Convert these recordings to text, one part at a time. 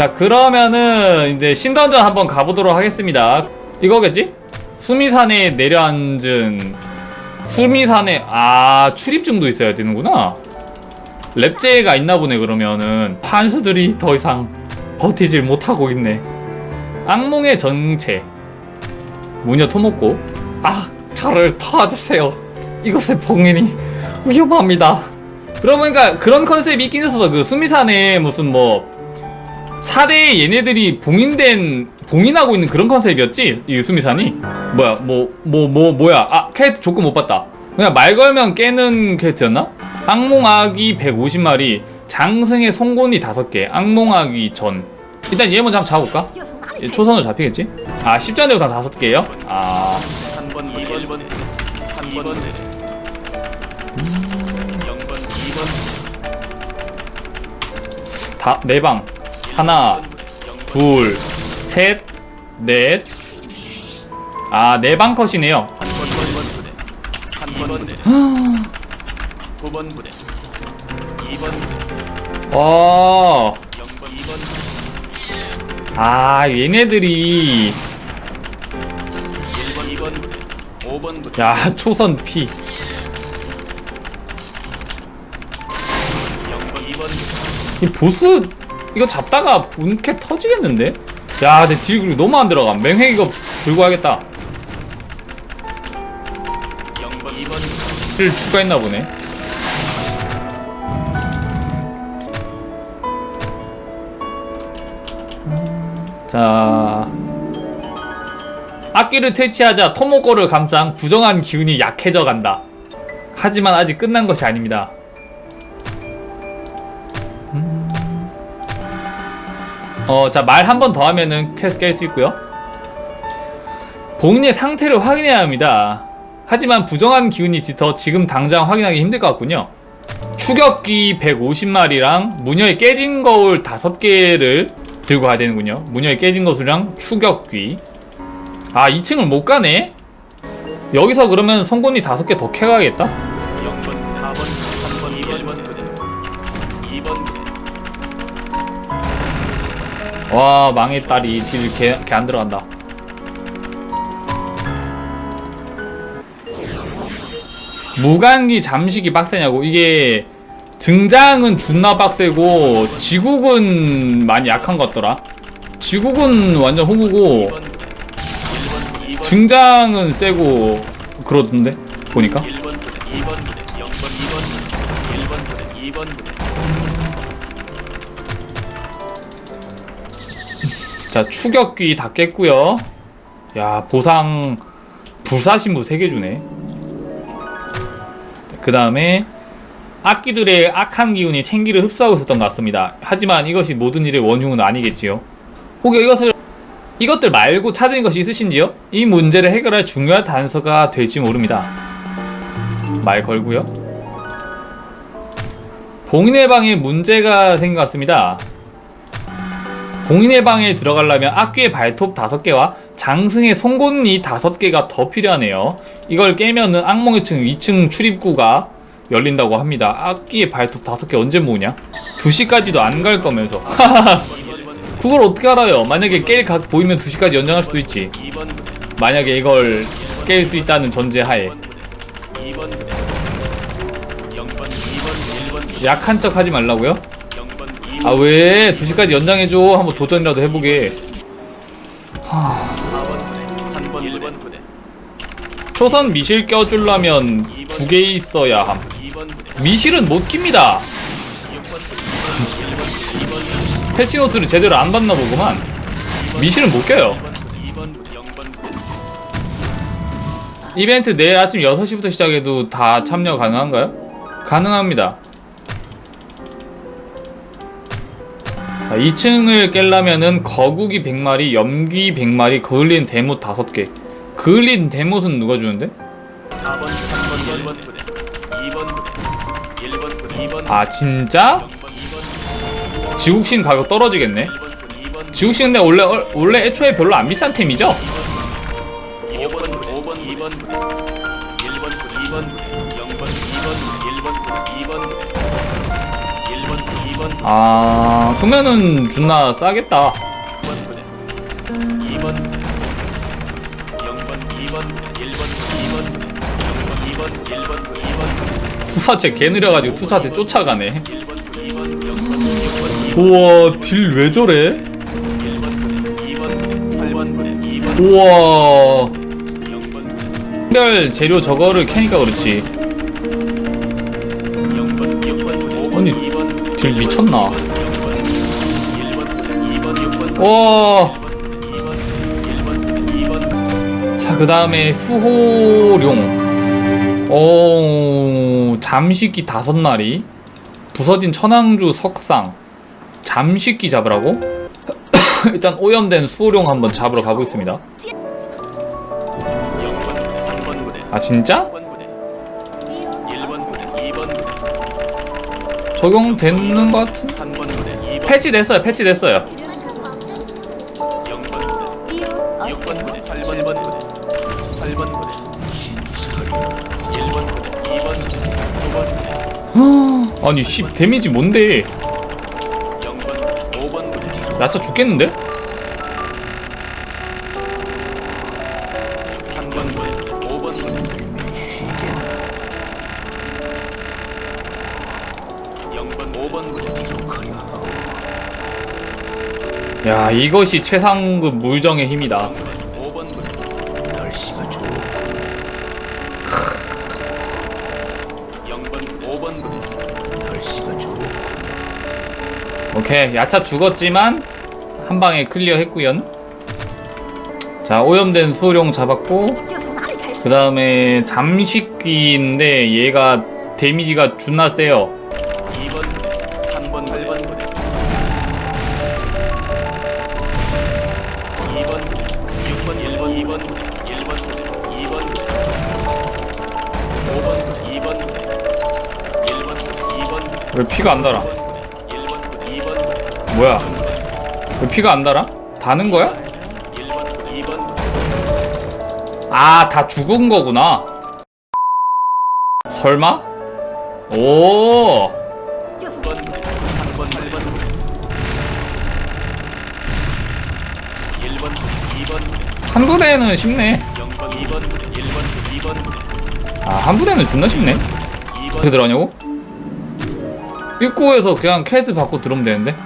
자 그러면은 이제 신던전 한번 가보도록 하겠습니다. 이거겠지? 수미산에 내려앉은 수미산에 아 출입증도 있어야 되는구나. 랩제가 있나 보네 그러면은. 판수들이 더 이상 버티질 못하고 있네. 악몽의 정체. 무녀 토목고. 아 저를 도와주세요. 이곳에 봉인이 위험합니다. 그러고 보니까 그런 컨셉이 있긴 있어서 그 수미산에 무슨 뭐 사대에 얘네들이 봉인된 봉인하고 있는 그런 컨셉이었지 이 수미산이 뭐야 뭐 뭐 뭐 뭐, 야아 캐릭터 조건 못 봤다 그냥 말 걸면 깨는 캐릭터였나? 악몽아기 150마리 장승의 송곳니 5개 악몽아기 전 일단 얘 먼저 한번 잡아볼까? 얘 초선으로 잡히겠지? 아 10전 대부터 5개예요? 아 3번, 2번, 1번, 3번, 0번, 2번, 다, 네 방. 하나, 둘, 셋, 넷. 아, 네 방 컷이네요. 3번 부대, 3번 부대, 9번 부대, 2번 부대, 와. 0번, 2번 부대, 아, 얘네들이. 1번, 2번 부대, 5번 부대, 야, 초선 피. 0번, 2번 부대, 이 보스, 이거 잡다가 본캐 터지겠는데? 야, 내딜 그리고 너무 안 들어가. 맹획 이거 들고 하겠다. 0번, 2번 부대, 딜 추가했나 보네. 자. 악기를 퇴치하자 토모코를 감상 부정한 기운이 약해져 간다. 하지만 아직 끝난 것이 아닙니다. 어, 자, 말 한 번 더 하면은 퀘스트 깰 수 있고요. 본인의 상태를 확인해야 합니다. 하지만 부정한 기운이 짙어 지금 당장 확인하기 힘들 것 같군요. 추격기 150마리랑 무녀의 깨진 거울 5개를 들고 가야 되는군요. 무녀의 깨진 거울이랑 추격기. 아, 2층을 못 가네? 여기서 그러면 송곳니 5개 더 캐가야겠다? 와, 망했다리. 딜 개, 개안 들어간다. 무간기 잠식이 빡세냐고. 이게 등장은 존나 빡세고 지국은 많이 약한 것 같더라. 지국은 완전 호구고 2번 부대, 1번, 2번, 등장은 세고 그러던데 보니까 1번 부대, 2번 부대, 0번, 2번 부대, 1번 부대, 2번 부대, 자 추격귀 다 깼고요. 야 보상 불사신부 3개 주네. 그 다음에 악기들의 악한 기운이 생기를 흡수하고 있었던 것 같습니다. 하지만 이것이 모든 일의 원흉은 아니겠지요? 혹여 이것을 이것들 말고 찾은 것이 있으신지요? 이 문제를 해결할 중요한 단서가 될지 모릅니다. 말 걸고요. 봉인의 방에 문제가 같습니다 봉인의 방에 들어가려면 악귀의 발톱 5개와 장승의 송곳니 5개가 더 필요하네요. 이걸 깨면은 악몽의 층 2층 출입구가 열린다고 합니다. 악귀의 발톱 5개 언제 모으냐? 2시까지도 안 갈 거면서. 그걸 어떻게 알아요? 만약에 깰 각 보이면 2시까지 연장할 수도 있지. 2번 부대, 만약에 이걸 깰 수 있다는 전제하에. 2번 부대, 0번, 2번, 1번 부대, 약한 척 하지 말라고요? 0번, 2번, 아 왜? 2시까지 연장해줘. 한번 도전이라도 해보게. 4번 부대, 3번, 1번 부대, 초선 미실 껴주려면 두 개 있어야 함. 2번 부대, 미실은 못 깁니다. 6번 부대, 1번 부대, 2번 부대, 패치노트를 제대로 안 받나 보구만. 미실은 못 껴요. 2번 부대, 0번 부대, 이벤트 내일 아침 6시부터 시작해도 다 참여 가능한가요? 가능합니다. 자, 2층을 깰려면은 거북이 100마리, 염귀 100마리, 그을린 대못 5개. 그을린 대못은 누가 주는데? 4번, 3번, 1번 부대, 2번 부대, 1번 부대, 2번 부대, 아 진짜? 0번, 2번 지국신 가격 떨어지겠네. 1번 부대, 2번 지국신 근데 원래 어, 원래 애초에 별로 안 비싼 템이죠? 5번, 5번, 2번 부대, 1번 부대, 2번 부대, 0번, 2번 부대, 1번 부대, 2번 부대, 아 그러면은 존나 싸겠다. 1번 부대 2번 부대 0번 2번 부대 1번 2번 부대 0번 2번 1번. 부대 2번 투사체 개 느려가지고 투사체 쫓아가네. 1번 부대 2번 0번 6번 2번. 우와 딜 왜 저래? 1번 부대 2번 부대 8번 부대 2번. 우와. 0번. 부대 특별 재료 저거를 캐니까 그렇지 딜 미쳤나 0번 1번 부대 2번 6번 와 2번 1번 2번 자, 그 다음에 수호룡. 오, 잠식기 다섯 마리. 부서진 천왕주 석상. 잠식기 잡으라고? 일단 오염된 수호룡 한번 잡으러 가보겠습니다. 0번 3번 부대 아, 진짜? 적용되는 것 같은? 3번 부대 2번 패치됐어요, 패치됐어요. 0번 부대 6번 부대 8번 1번 부대 8번 부대 1번 부대 2번 부대 9번 부대 아니, 씨, 데미지 뭔데? 0번 부대 5번 부대 야차 죽겠는데? 이것이 최상급 물정의 힘이다. 오케이 야차 죽었지만 한 방에 클리어 했구요. 자 오염된 수룡 잡았고 그 다음에 잠식귀인데 얘가 데미지가 존나 세요. 왜 피가 안 달아 1번 부대 2번 부대 뭐야 왜 피가 안 달아? 다는 거야? 1번 부대 2번 부대 아다 죽은 거구나 설마? 오要从 2번 부대 3번 8번 부대 1번 부대 2번 부대 한 부대는 쉽네 0번 2번 부대 1번 부대 2번 부대 아한 부대는 존나 쉽네 2번 어떻게 들어가냐고? 입구에서 그냥 캐드 받고 들어오면 되는데?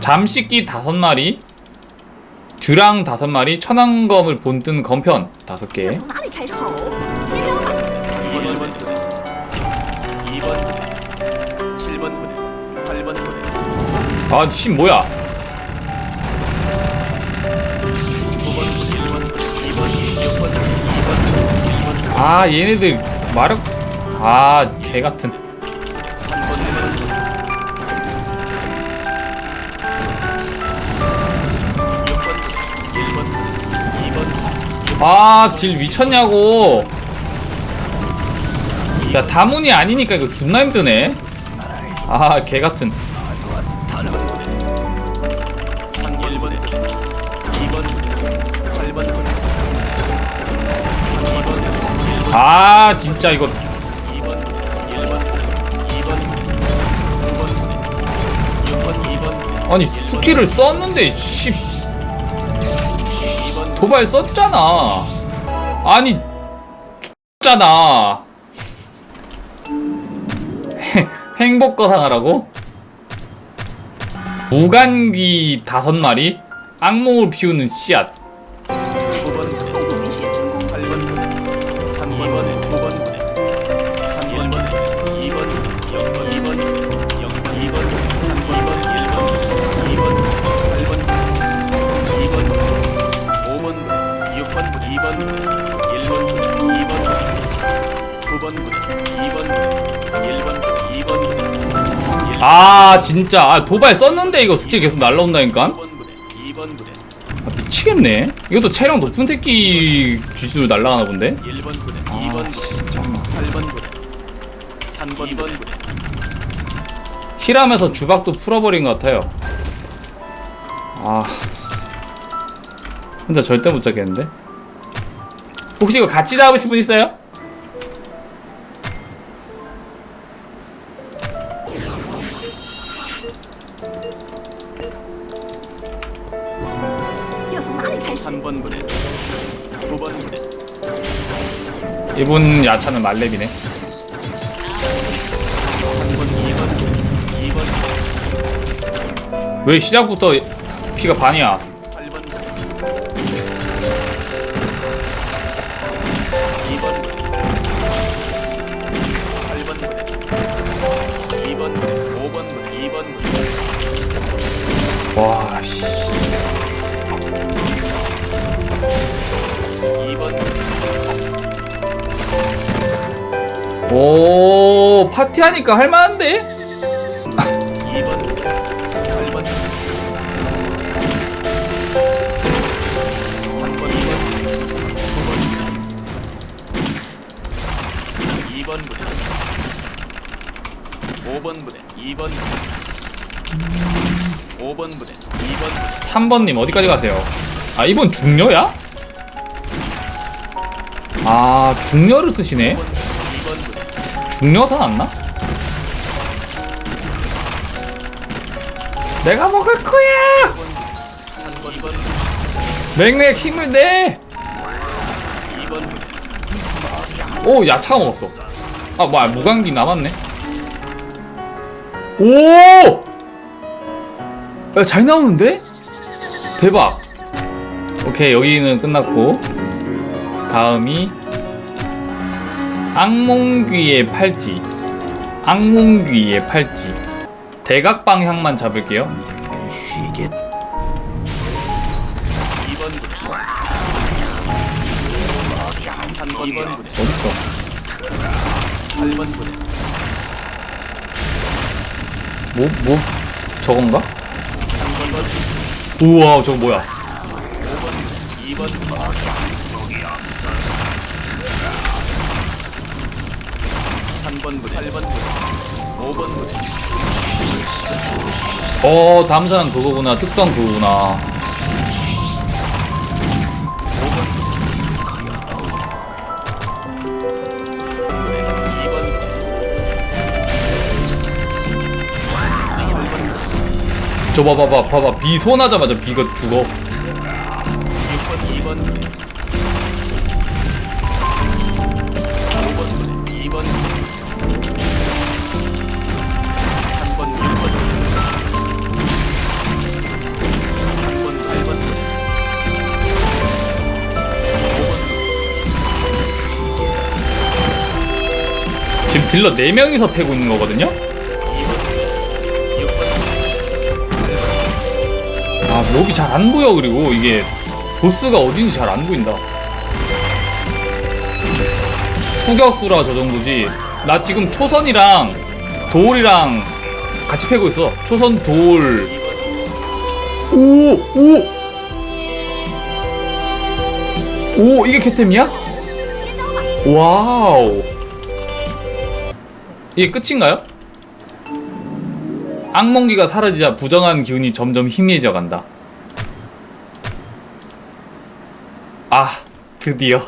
잠식기 다섯 마리 듀랑 다섯 마리 천왕검을 본뜬 검편 다섯 개. 아, 씨 뭐야? 아, 얘네들 마력 아, 개 같은. 아, 딜 미쳤냐고. 야, 다문이 아니니까 이거 존나 힘드네. 아, 개 같은. 3 1번 부대 2번 부대 8번 부대 3 2번 부대 1번 아, 진짜 이거 2번 부대 1번 부대 2번 부대 9번 부대 6번 2번 부대 아니 스킬을 썼는데 씨 2번 도발 썼잖아. 아니 잖아. 행복 거상 하라고? 무간귀 다섯 마리, 악몽을 피우는 씨앗. 아 진짜 아, 도발 썼는데 이거 스킬 계속 날라온다니까. 2번 부대 2번 부대 아, 미치겠네. 이것도 체력 높은 새끼 기술 날라가나 본데. 1번 부대 아 2번 부대 진짜. 8번 부대 3번 2번 부대 힐하면서 주박도 풀어버린 것 같아요. 아, 혼자 절대 못 잡겠는데? 혹시 이거 같이 잡으실 분 있어요? 3번 부대 9번 부대 이분 야차는 말렙이네. 3번 2번 2번. 왜 시작부터 피가 반이야 파티하니까 할만한데? 2번 부대 8번 부대 3번 2번 9번 2번 부대 5번 부대 2번 부대 5번 부대 2번 부대 3번님 어디까지 가세요? 아 이번 중녀야? 아 중녀를 쓰시네? 2번 부대 2번 부대 중녀사 났나? 내가 먹을 거야! 3번 2번 부대 맥맥 힘을 내! 2번 부대 오 야차가 먹었어 아 뭐야 무광기 남았네 오! 야 잘 나오는데? 대박 오케이 여기는 끝났고 다음이 악몽귀의 팔찌 악몽귀의 팔찌 대각 방향만 잡을게요 2번 부대 3번 2번 부대 어딨어 8번 부대 뭐? 뭐? 저건가? 3번 부대 우와 저거 뭐야 2번 3번 부대. 8번 부대. 5번 부대. 어 사람 그거구나. 특성 그거구나. 5번 부대. 2번 부대 저 봐봐봐 봐봐. 비 손하자마자 비가 죽어. 6번 2번 부대. 5번 딜러 4명이서 패고 있는 거거든요? 아 몹이 잘 안 보여 그리고 이게 보스가 어딘지 잘 안 보인다 후격수라 저 정도지 나 지금 초선이랑 돌이랑 같이 패고 있어 초선 돌 오! 오! 오 이게 캐템이야? 와우 이게 끝인가요? 악몽기가 사라지자 부정한 기운이 점점 희미해져 간다 아 드디어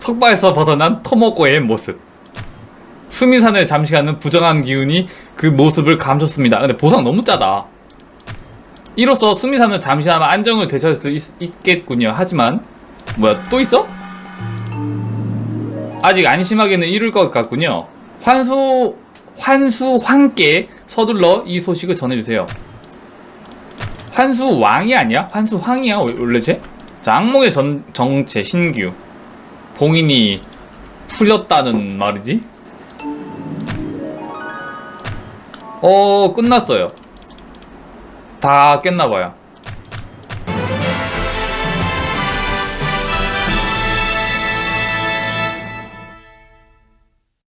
석바에서 벗어난 토모코의 모습 수미산을 잠시 가는 부정한 기운이 그 모습을 감췄습니다 근데 보상 너무 짜다 이로써 수미산은 잠시나마 안정을 되찾을 수 있, 있겠군요 하지만 뭐야 또 있어? 아직 안심하기는 이를 것 같군요. 환수 환수 황께 서둘러 이 소식을 전해주세요. 환수 왕이 아니야? 환수 황이야 원래 쟤? 자 악몽의 전, 정체 신규 봉인이 풀렸다는 말이지? 어 끝났어요. 다 깼나봐요.